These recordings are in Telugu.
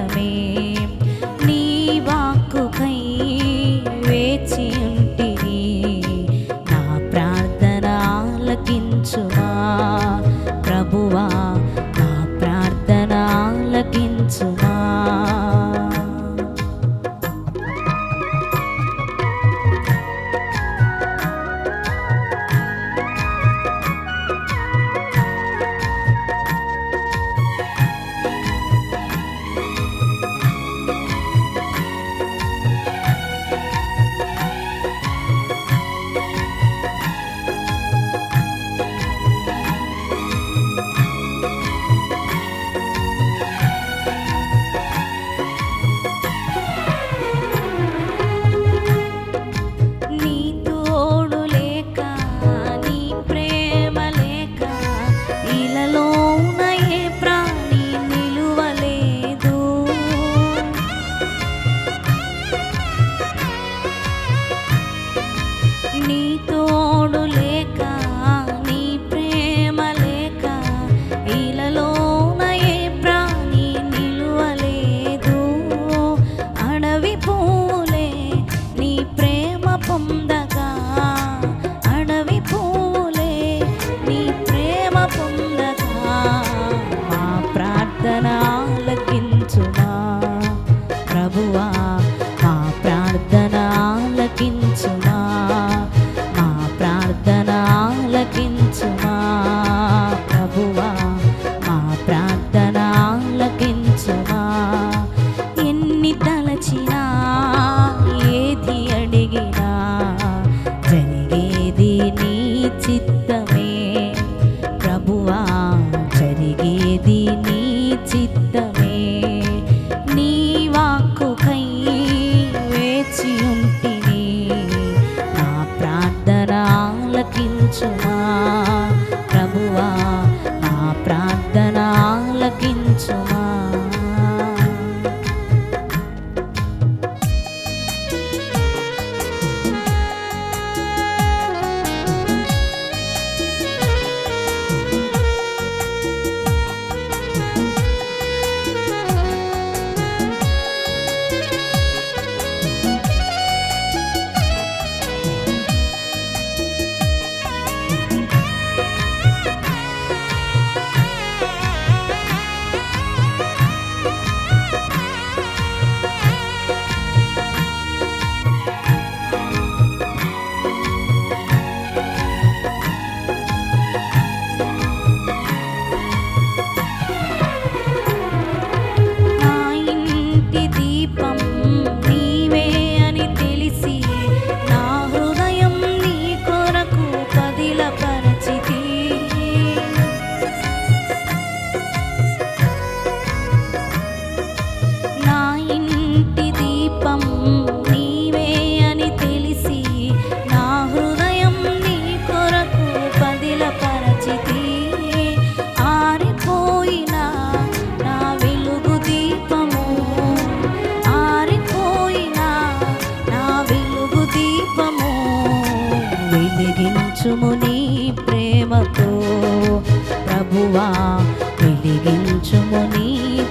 ஞானமே 不啊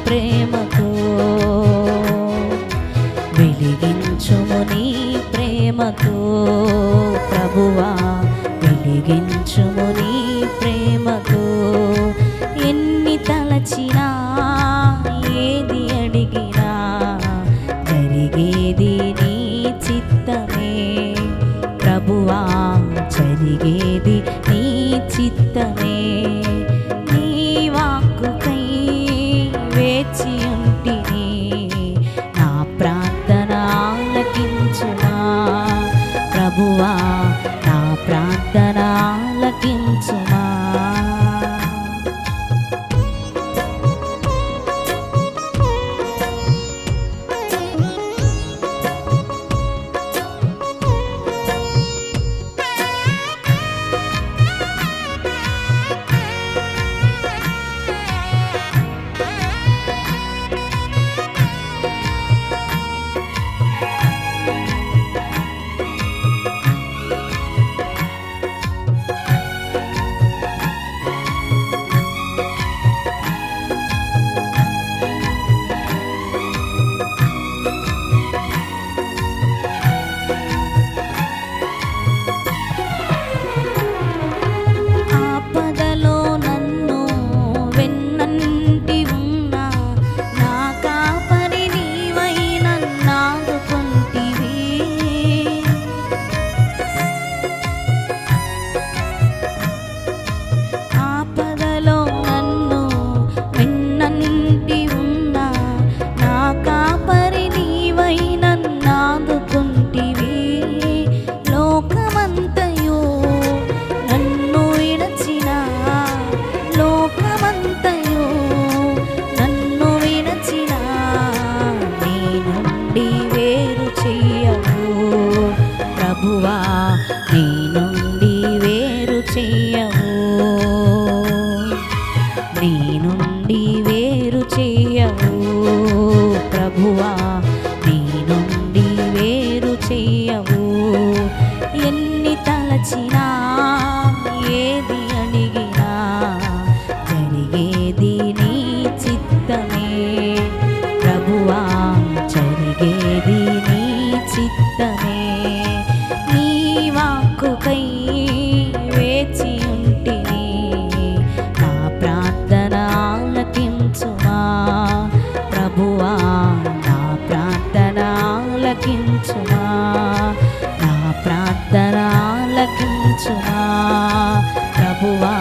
ప్రేమతో. వెలిగించుము నీ ప్రేమతో. ప్రభువా వెలిగించుము నీ ప్రేమతో. ఎన్ని తలచినా It's. ఆలకించుమా నా ప్రార్థన ఆలకించుమా ప్రభువా